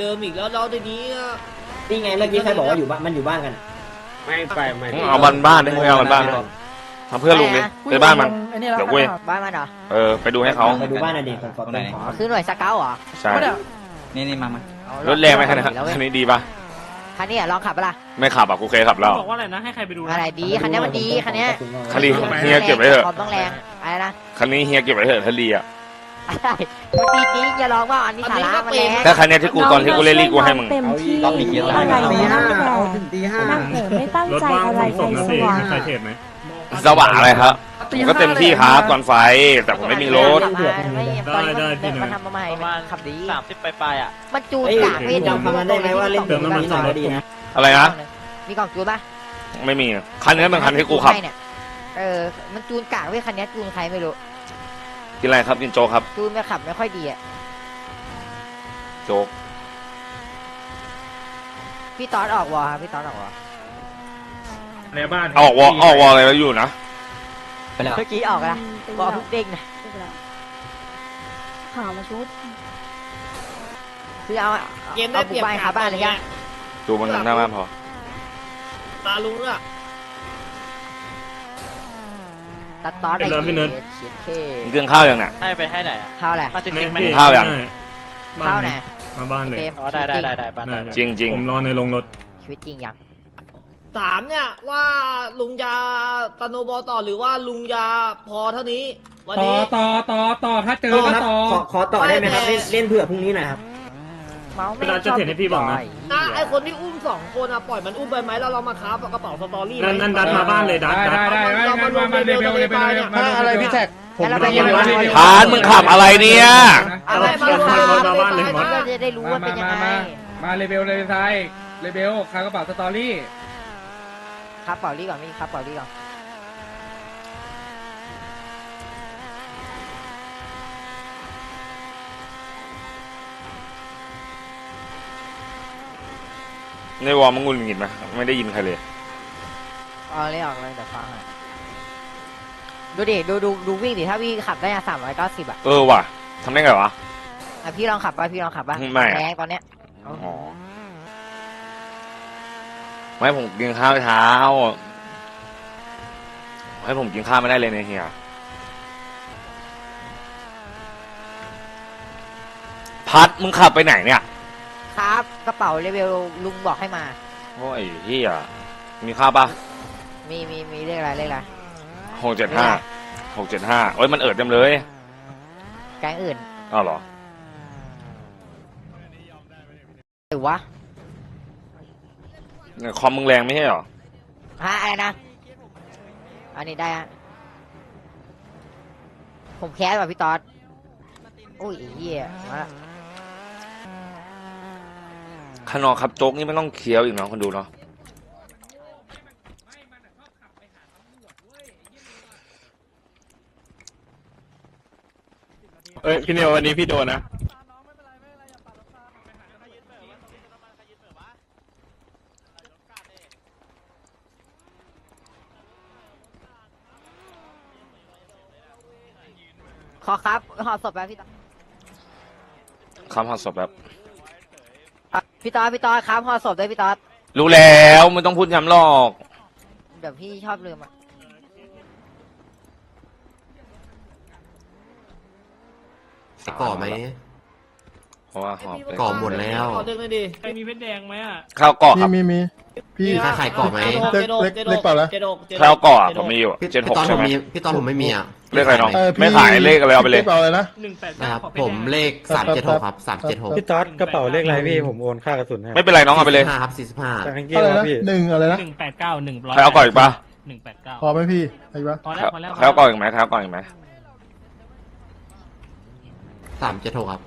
เดิมอีกแล้วเราทีนี้อะนี่ไงเมื่อกี้ใครบอกว่าอยู่บ้านมันอยู่บ้านกัน ไม่ไปไม่มึงเอามันบ้านดิไม่เอามันบ้านดิทำเพื่อนลุงดิไปบ้านมันไอ้นี่แล้วเดี๋ยวเว้ย บ้านมันเหรอ เออ ไปดูให้เขาไปดูบ้านหน่อยดิผมขอเป็นขอคือหน่วยสเกลเหรอ ใช่ นี่นี่มา มาเอารถแรงไหมคันนี้แล้วเว้ยคันนี้ดีปะคันนี้อะลองขับปะล่ะ ไม่ขับอะกูเคยขับแล้วบอกว่าอะไรนะให้ใครไปดูนะอะไรดี คันนี้มันดี คันนี้คันนี้เฮียเก็บไว้เถอะความต้องแรง อะไรนะ คันนี้เฮียเก็บไว้เถอะถ้าดีอะ อะไรมันดีจริงอย่าลองว่าอันนี้สาระมันแรงถ้าคันนี้ที่กูตอนที่กูเล่นลีกกูให้มึง เต็มที่รอบอีกเยอะอะไรตีนะห้านั่งเอาแต่ถึงตีห้านั่งเออไม่ตั้งรถใจว่างอะไรขนส่งเลนะยสิวะมีใครเทรดไหมสว่างอะไรครับผมก็เต็มที่ครับก่อนไฟ แต่ผมไม่มีรถขับมาไม่ตอนนี้ได้ได้ที่มันไหนมันทำมาใหม่มันขับดีสามสิบปลายๆอะมันจูนเอ้ยกากเวทจำคำนั้นได้ไหมว่าเล่นเติมน้ำมันนี่หน่อยก็ดีนะอะไรนะมีกล่องจูนปะไม่มีคันนี้เป็นคันที่กูขับให้เนี่ยเออมันจูนกากเว้ยคันนี้จูนใครไม่รู้ กินอะไรครับกินโจ๊กครับจูนไม่ขับไม่ค่อยดีอะ โจ๊กพี่ตอดออกวอครับพี่ตอดออกวอในบ้านเอาออกวอลเอาออกวอลอะไรแล้วอยู่นะไปแล้วเมื่อกี้ออกแล้ววอเพิ่งเด้งนะข่าวมาชุดคือเอาเกมได้เอาเปบุรีกยบบ้านขาบ้านเลยยังดูมันหน้าบ้านพอ ตาลุงอะ ตัดตอดไปเฉียดเคมึงกินข้าวยังเนี่ย ให้ไปให้ไหนอะเข้าแหละมาสิบไม่สิบไหมไม่ข้าวยังเข้าไหนมาบ้านเลยเกมอ๋อได้ได้ได้ได้บ้านได้ได้จริงจริงผมรอในโรงรถ ชีวิตจริงยังถามเนี่ยว่าลุงจะตะโนบอต่อหรือว่าลุงจะพอเท่านี้ วันต่อนี้ ต่อต่อต่อถ้าเจอต่อก็ครับต่อขอขอต่อได้ไหมครับ เล่นเล่นเผื่อพรุ่งนี้หน่อยครับ เมาส์เวไม่ลาจะเห็นให้พี่บอกนะนะไอคนที่อุ้มสองคนอะปล่อยมันอุ้มไปไหมแล้วเรามาค้าบกระเป๋าสตอรี่ไหม นั่นนั่นดันมาบ้านเลยดันได้ดันได้ได้งั้นมามาเรเบลเรเบลเรเบลมาอะไรพี่แท็กผมไม่ได้ยินว่าพานมึงขับอะไรเนี่ย อะไรมาเอามามาบ้านเลยมดก็จะได้รู้ว่าเป็นยังไงมาเรเบลเลยไทยเรเบลคากระเป๋าสตอรี่ ครับเป่าลี่ก่อนมีครับเป่าลี่ก่อน ในวอลมึงงุนหงิดไหมไม่ได้ยินใครเลย เอาเลยออกเลยเดี๋ยวฟังหน่อยดูดิดูดูดูวิ่งดิถ้าวิ่งขับได้สามร้อยเก้าสิบอะเออว่ะทำได้ไงวะ อะพี่ลองขับป่ะพี่ลองขับป่ะไม่อะแรงตอนเนี้ยอ๋อไม่ผมกินข้าวเช้าให้ผมกินข้าวไม่ได้เลยเนี่ยเฮียพัดมึงขับไปไหนเนี่ย ครับกระเป๋าเลเวลลุงบอกให้มา โอ้ยเฮียมีข้าวปะมีมีมีเรียกอะไรเรียกอะไรหกเจ็ดห้าหกเจ็ดห้าโอ้ยมันเอิดเต็มเลยแก๊งอื่นอ้าวเหรอหรือวะเนี่ยคอมมึงแรงไม่ใช่เหรอฮะอะไรนะอันนี้ได้ฮะผมแคสแบบพี่ตอดอุ้ยไอ้เหี้ยมาละ ข้างนอกครับโจ๊กนี่ไม่ต้องเคี้ยวอีกเนาะคนดูเนาะเอ้ยพี่เนียววันนี้พี่โดนนะขอครับหอศพแบบพี่ตอดคำหัดศพแบบอะ พี่ตอดพี่ตอดครับหอศพด้วยพี่ตอดรู้แล้วไม่ต้องพูดย้ำหรอก เดี๋ยวพี่ชอบลืมอะก่อไหม เพราะว่าหอบไปก่อหมดแล้ว ขอดึงเลยดิใครมีเพชรแดงไหมอะข้าวเกาะครับมีมี พี่มีใครขายก่อไหมเจ็ดหกเจ็ดหกเล็กเปล่าล่ะเจ็ดหกเจ็ดหกข้าวเกาะผมมีอยู่พี่เจ็ดหพี่กตอนผใช่มไหมมีพี่ตอนผมไม่มีอะเลขอะไรน้อง เออพี่ ไม่ขายเลขอะไรเอาไปเลย เปล่าเลยนะ หนึ่งแปดนะครับผมเลขสามเจ็ดหกครับสามเจ็ดหกพี่ต๊อดกระเป๋าเลขอะไรพี่ผมโอนค่ากระสุนให้ไม่เป็นไรน้องเอาไปเลย ห้าครับสี่สิบห้าจากเกมครับพี่ หนึ่งอะไรนะหนึ่งแปดเก้าหนึ่งร้อยใครเอาก่อนอีกปะ หนึ่งแปดเก้าพอไหมพี่ไอ้ปะพอใคแล้รวพอแล้วใครเอาก่อนอีกไหมใครเอาก่อนอีกไหมสามเจ็ดหกครับ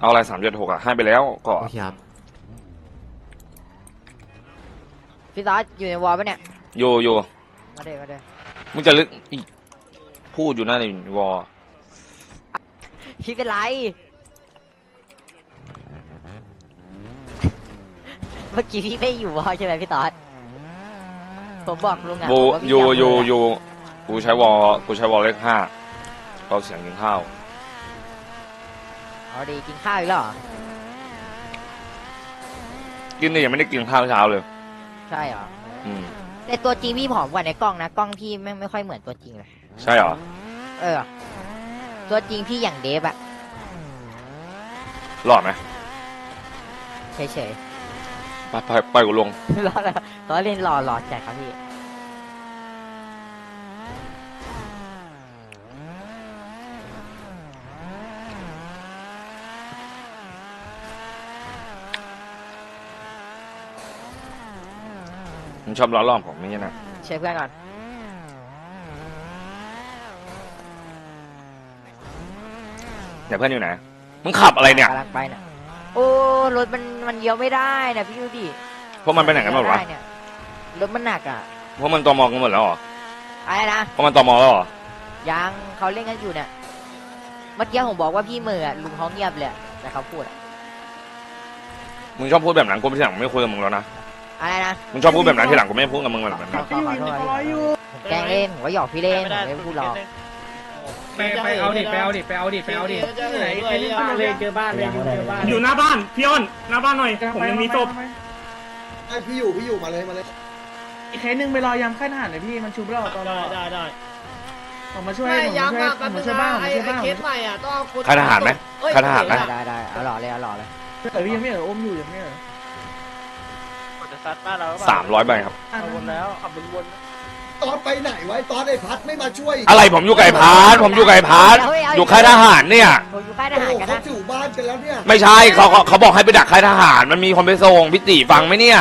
เอาอะไรสามเจ็ดหกอะให้ไปแล้วเกาะโอเคครับ พี่ตอดอยู่ในวอลปะเนี่ย โยโยมาเดี๋ยวมาเดี๋ยวมึงจะลึกอีกพูดอยู่นั่นในวอลพี่เป็นไร เมื่อกี้พี่ไม่อยู่วอลใช่ไหมพี่ตอดผมบอกลุงอะโบผมว่าพี่โยอาโยเลยอะโยกูใช้วอลกูใช้วอลเลขห้าเราเสียงกินข้าว เอาดีกินข้าวอีกแล้วเหรอกินเนี่ยยังไม่ได้กินข้าวเช้าเลย ใช่เหรออืมแต่ตัวจริงพี่ผอมกว่าในกล้องนะกล้องพี่ไม่งไม่ค่อยเหมือนตัวจริงเลยใช่เหรอเออ ตัวจริงพี่อย่างเดฟอะหล่อไหมเฉยไปไปไปกูลงๆรอรอเล่นรอรอจัดครับพี่ มึงชอบล้อล่อมผมไม่ใช่นะเช็คเพื่อนก่อน เดี๋ยวเพื่อนอยู่ไหนมึงขับอะไรเนี่ย กำลังไปเนี่ยโอ้รถมันมันเลี้ยวไม่ได้นะพี่ดูดิพวกมันไปไหนกันหมดวะไเนี่ยรถมันหนักอะพวกมันตอมอกันหมดแล้วเหรอ อะไรนะพวกมันตอมอแล้วเหรอ ยังเขาเล่นกันอยู่เนี่ยเมื่อกี้ผมบอกว่าพี่เหมืออะลุงเขาเงียบเลยอะแต่เขาพูดอะมึงชอบพูดแบบนั้นกูไม่ใช่หลังไม่คุยกับมึงแล้วนะ อะไรนะมึงชอบพูดแบบนั้นทีหลังกูไม่พูดกับมึงแบบนั้นเขาเขาขอโทษพี่ผมแกล้งเล่นผมก็หยอกพี่เล่นผมไม่พูดหรอกไปไปเอาดิไปเอาดิไปเอาดิไปเอาดิจะเหนื่อยด้วยเนี่ยเลยเจอบ้านเลยเจอบ้านอยู่หน้าบ้านพี่อ้นหน้าบ้านหน่อยผมยังมีศพไอพี่อยู่พี่อยู่มาเลยมาเลยอีกเคสหนึ่งไปรอยำค่ายทหารหน่อยพี่มันชุบเราตอนได้ได้ได้ผมมาช่วยไม่ผมย้ำช่วยอะแป๊บผมนึงช่วยบ้านะงผมไอ้ช่วยไอ้บ้างเคสใหม่อะต้องเอาคนใครทหารไหมเอ้ยใครทหารนะได้ได้เอาหล่อเลยเอาหล่อเลยเออพี่ยังไม่เอออมอยู่ยังไม่เออ จะซัดบ้านเราหเปล่สามร้อยใบครับ เอาวนแล้วขับวนตอนไปไหนไว้ตอนไอ้พัดไม่มาช่วยอะไรผมอยู่ไก่พาร์ทผมอยู่ไก่พาร์ทอยู่ค่ายทหารเนี่ยผมอยู่ค่ายทโอ้หารโหกันเขานะอยู่บ้านกันแล้วเนี่ยไม่ใช่เขาเขาเขาบอกให้ไปดักค่ายทหาร มันมีคนไปส่งพี่ติฟังไหมเนี่ย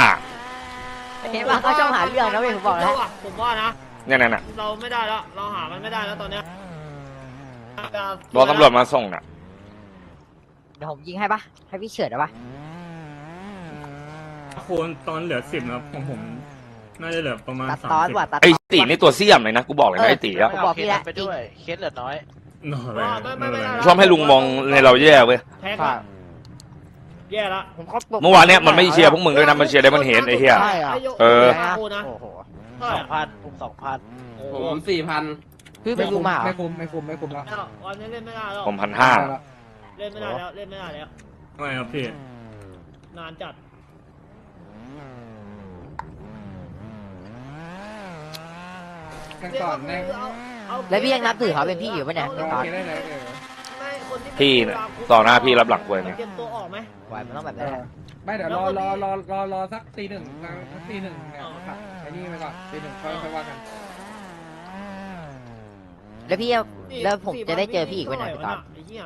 เห็นว่าเขาชอบหาเรื่องนะเว้ยผมบอกแล้ว ผมว่านะ เนี่ยนั่นน่ะเราไม่ได้แล้ว เราหา มันไม่ได้แล้วตอนเนี้ยรอตำรวจมาส่งน่ะเดี๋ยวผมยิงให้ปะให้พี่เฉิดได้ปะ โคนตอนเหลือสิบนะของผม น่าจะเหลือประมาณตัดสาตอนมสิบว่ะตัดไอ้ตอนตินี่ตัวเสี้ยมเลยนะกูบอกเลยนะไอ้ติๆอะผมบอกพี่แล้วเคสไปด้วยเคสเหลือน้อย หน่อยเลยไม่เป็นไร ชอบให้ลุงมองในเราแย่เว้ยแพ้ก็แย่ละผมก็เมื่อวานเนี่ยมันไม่เชียร์พวกมึงด้วยนะมันเชียร์ได้มันเห็นไอ้เหี้ย ใช่เหรอเออ โอ้นะโอ้โหเท่าไหสร่องพันอุ้มสองพันผมสี่พันพี่ไปดูมาเหรอไม่คุ้มไม่คุ้มไม่คุ้มแล้ววันนี้เล่นไม่ได้แล้วผมพันห้า เล่นไม่ได้แล้วเล่นไม่ได้แล้วไม่ครับพี่นานจัด กันก่อนแม่งแล้วพี่ยังนับถือเขาเป็นพี่อยู่ปะเนี่ยโอเคได้เลยเออพี่เนี่ยต่อหน้าพี่รับหลังกูเนี่ย เตรียมตัวออกไหม ไหวมันต้องแบบนั้นแหละไม่เดี๋ยวรอรอรอรอรอสักตีหนึ่งสักตีหนึ่งเนี่ยครับไอ้นี่ไปก่อนตีหนึ่งค่อยค่อยว่ากัน แล้วพี่จะแล้วผมจะได้เจอพี่อีกวันไหนพี่ตอน ไอ้เหี้ย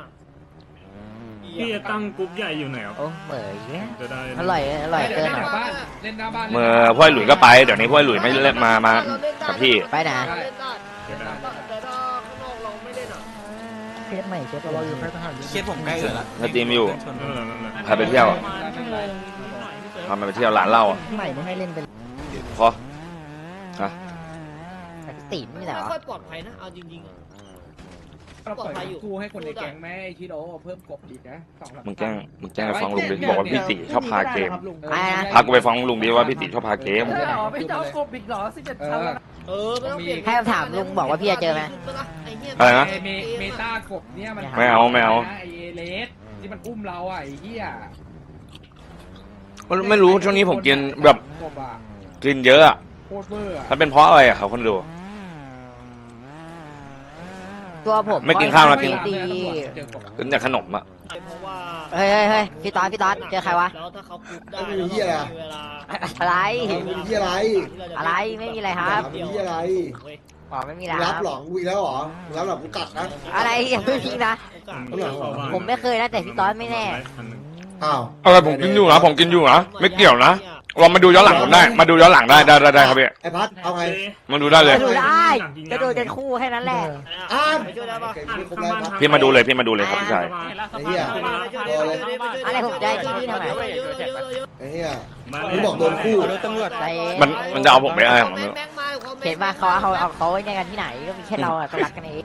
พี่จะตั้งกรุ๊ปใหญ่อยู่ไหนครับโอ้เหม่อเนี่ยจะได้อร่อยอร่อยเดี๋ยวเกินเล่นเหรแถอวบ้านเล่นหน้าบ้านเมื่อพ่อไอ้หลุยก็ไปเดี๋ยวนี้พ่อไอ้หลุยไม่เล่นมามากับพี่ไปไหนเล่นได้แต่ถ้าข้างนอกเราไม่เล่นอะเคสใหม่เคสเราอยู่ค่ายทหารเคสผมใกล้เสร็จแล้วถ้าทีมอยู่เออนั่นแหละพาไปเที่ยวอะพามันไปเที่ยวร้านเหล้าอะใหม่ไม่ให้เล่นเป็นพอตีนนี่แหละไม่เหรอค่อยปลอดภัยนะเอาจริงๆอะ เราปล่อยกู้ให้คนในแก๊งแม่ไอชิโร่เพิ่มกบอีกนะสองหลักมึงแกล้งมึงแกล้งไปฟ้องลุงดิบอกว่าพี่ติชอบพาเกมอะไรนะพากูไปฟ้องลุงดิว่าพี่ติชอบพาเกมไม่เจ้ากบอีกเหรอสิบเจ็ดชั้นแล้วเออไม่ต้องเปลี่ยนให้คำถามลุงบอกว่าพี่จะเจอไหมไอ้เหี้ยอะไรนะเมเมตากบเนี่ยมันไม่เอาไม่เอาไอเอเลสที่มันอุ้มเราอะไอ้เหี้ยมันไม่รู้ช่วงนี้ผมกินแบบกบอะกินเยอะอะโคตรเวอร์อะมันเป็นเพราะอะไรอะครับคนดู ตัวผมไม่กินข้าวแล้วกิน ดีเจอกบอะกินแต่ขนมอะเพราะว่าเฮ้ยเฮ้ยเฮ้ยพี่ตอนพี่ตอนเจอใครวะแล้วถ้าเขาคุกได้ไอ้มึงเหี้ยอะไรเวลาอะไร มึงเหี้ยอะไร อะไรไม่มีอะไรครับ มึงเหี้ยอะไร อ๋อไม่มีมึแล้งวรับหรอมึงอีกแล้วหรอมึงรับหรอกูกัดนะ อะไรอย่าเพิ่งพิงนะผมเข้าบ้านผมไม่เคยนะแต่พี่ตอนไม่แน่พันหนึ่งอ้าว อะไรผมกินอยู่นะผมกินอยู่นะไม่เกี่ยวนะ ลองมาดูย้อนหลังผมได้ มาดูย้อนหลังได้ได้ได้ได้ครับพี่ไอ้พัดเอาไงมาดูได้เลยกระโดดได้กระโดดกันคู่แค่นั้นแหละอ่านไปช่วยได้ปะโอเคไม่คุ้มแล้วพัดพี่มาดูเลยพี่มาดูเลยครับพี่ชายไอ้เหี้ยอะไรผมได้ที่นี่ทำไมไอ้เหี้ยมามึงบอกโดนคู่ใจมันมันจะเอาผมไปอะไรผมเนี่ยเห็นว่าเขาเอาเอาเขาไว้ในกันที่ไหนก็มีแค่เราอะก็รักกันเอง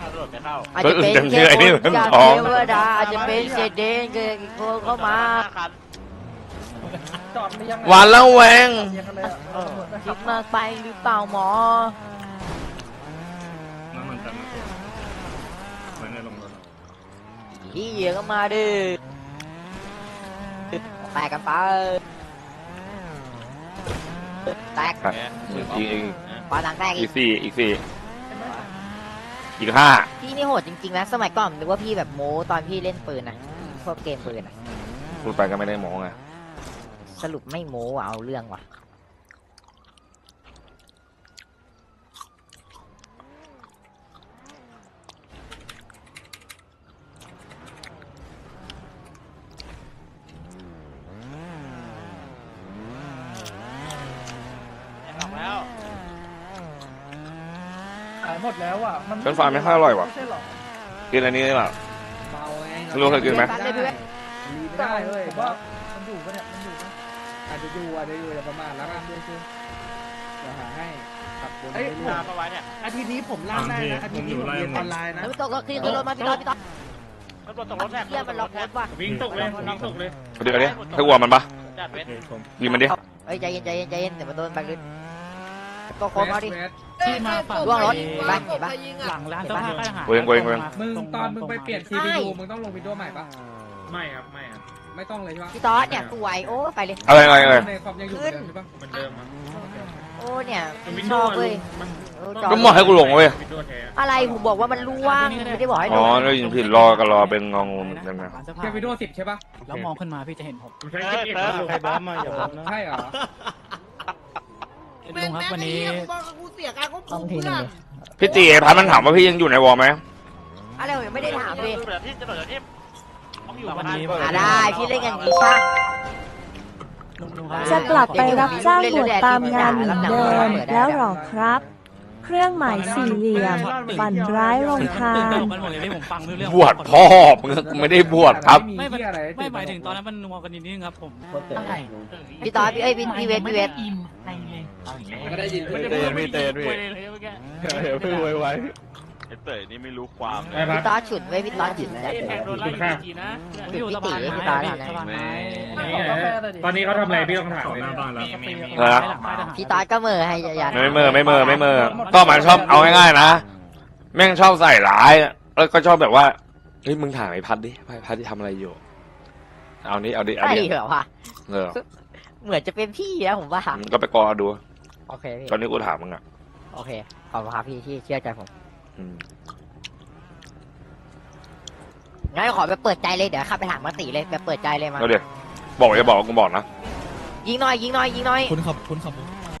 ถ้าตำรวจไม่เข้าอาจจะเป็นเต็มที่แค่ไอ้นี่คนจากอ๋อเทวดาอาจจะเป็นเศษเดนเกิดคนเข้ามา ห้คันหวานแล้วแวงคิดมากไปหรือเปล่าหมอ น้ำมันจันทร์นะไว้ในโรงรถพี่เหยียก็มาดิแตกกันไปแตกครับอีกอีกปาดังแตกอีอีกกสี่อีกสี่อีกห้าพี่นี่โหดจริงๆนะสมัยก่อนนึกว่าพี่แบบโม้ตอนพี่เล่นปืนนะพวกเกมปืนนะพูดไปก็ไม่ได้โมองไง สรุปไม่โม้ว่ะเอาเรื่องว่ะออกแล้ว ขายหมดแล้วอะ มันเป็นฟรายไม่ค่อยอร่อยว่ะ ไม่ใช่หรอกินอันนี้ได้เปล่าเบาไงไม่รู้เคยกินไหม ตัดเลยพี่เว้ยรีไม่ได้เว้ยว่ามันอยู่ปะเนี่ยมันอยู่ปะ อาจจะอยู่อาจจะอยู่อย่าประมาทแล้วกันด้วยคือเดี๋ยวหาให้ขับบนเอ้ย เรื่อยตามมาไว้เนี่ยๆอาทิตย์นี้ผมล่างได้นะอาทิตย์นี้ผมเรียนออนไลน์นะแล้วไม่ตกรถขึ้นรถมาพี่ต๊อดพี่ต๊อดตำรวจตกรถแรกเฮียมันล็อกรถว่ะวิ่งตกเลยวิ่งตกเลยเดี๋ยวเดี๋ยวให้วัวมันปะจัดเวทโอเคผมยิงมันดิเอ้ยใจเย็นใจเย็นใจเย็นเดี๋ยวมาโดนแบงค์ลึกก็โคมเอาดิเวสที่มาฝั่งล่วงรถไปไปไปยิงอะหลังร้านเสื้อผ้าก็หาเวงเวงเวงมึงตอนมึงไปเปลี่ยนใช่ CPU มึงต้องลงวินโดว์ใหม่ปะ ไม่ครับไม่ครับไม่ต้องเลยใช่ปะพี่ต๊อดเนี่ยสวยโอ้ไปเลยอะไรอะไรอะไร ในความยังอยู่เหมือนเดิมใช่ปะเหมือนเดิมครับโอ้เนี่ยวินชโดอบว์เว้ย มันเออจอก็หมดให้กูหลงเว้ย วินโดว์แท้อะไรผมบอกว่ามันล่วงไม่ได้บอกให้ลอ๋องได้ยินผิดรอกันรอเป็นงองูเหมือนกันนะร้านเสื้อแค่ผ้าวินโดว์สิบใช่ปะแล้วมองขึ้นมาพี่จะเห็นผมผมใช้เก็บเอ็ดอยู่ใครบ้ามาอย่าบ้าใช่เหรอแม่ลุงงครับแม่งวันไอ้นี้เหี้ยกูบอกกับกูเสียการควบคุมเพื่อนพี่ตีพันมันถามว่าพี่ยังอยู่ในวอลไหมอะไรผมยังไม่ได้ถามเลยเดี๋ยวที่จะเดี๋ยวที่ต้องอยู่แต่ วัวันนนี้นี้อ่าได้พี่เล่นกันอย่างนี้ช่างลุงลุงครับจะกลับไปรับจ้างบวชตามงานเหมือนเดิมแล้วหรอครับ เครื่องหมายสี่เหลี่ยมฝันร้ายลงทางตลกกันหมดเลยพี่ผมฟังไม่รู้เรื่องบวชพ่อมึงกูไม่ได้บวชครับ ไม่มีที่อะไรไม่หมายถึงตอนนั้นมันนัวกันนิดนึงครับผมโคตรเจ๋งพี่ต๊อดพี่เอ้ยพี่พี่เวทพี่เวทก็ได้ยินไม่ได้พูดไม่เตนพี่เลยเมื่อกี้เดี๋ยวเพิ่งไวไว เต๋อนี่ไม่รู้ความไม่พัพี่กต๊อดฉุดไว้ยพี่ต๊อดฉุดจัดแทงโดนไล่กี่นะผมอยู่สะพานพี่ไม้ตาพี่เนี่ยสะพานไม้ตอนนี้เขาทำอะไรพี่ต้องถามเลยหน้าบ้านแล้วเออหลังค่ายทหารพี่ต๊อดก็เหมือให้ยันไม่เมอไม่เมอไม่เมอก็มันชอบเอาง่ายๆนะ แม่งชอบใส่ร้ายแล้วก็ชอบแบบว่าเฮ้ยมึงถามไอ้พัดดิไอ้พัดที่ทำอะไรอยู่ เอานี้เอาดิเอาใช่ดิเหรอวะเออเหมือนจะเป็นพี่นะผมว่า มึงก็ไปกอดู โอเคพี่ ตอนนี้กูถามมึงอะโอเค ขอบคุณครับพี่ที่เชื่อใจผมอืม งั้นขอไปเปิดใจเลยเดี๋ยวขับไปถามมติเลยไปเปิดใจเลยมาเอาเดี๋ยวบอกอย่าบอกกูบอกนะยิงหน่อยยิงหน่อยยิงหน่อยคุณขับคุณขับ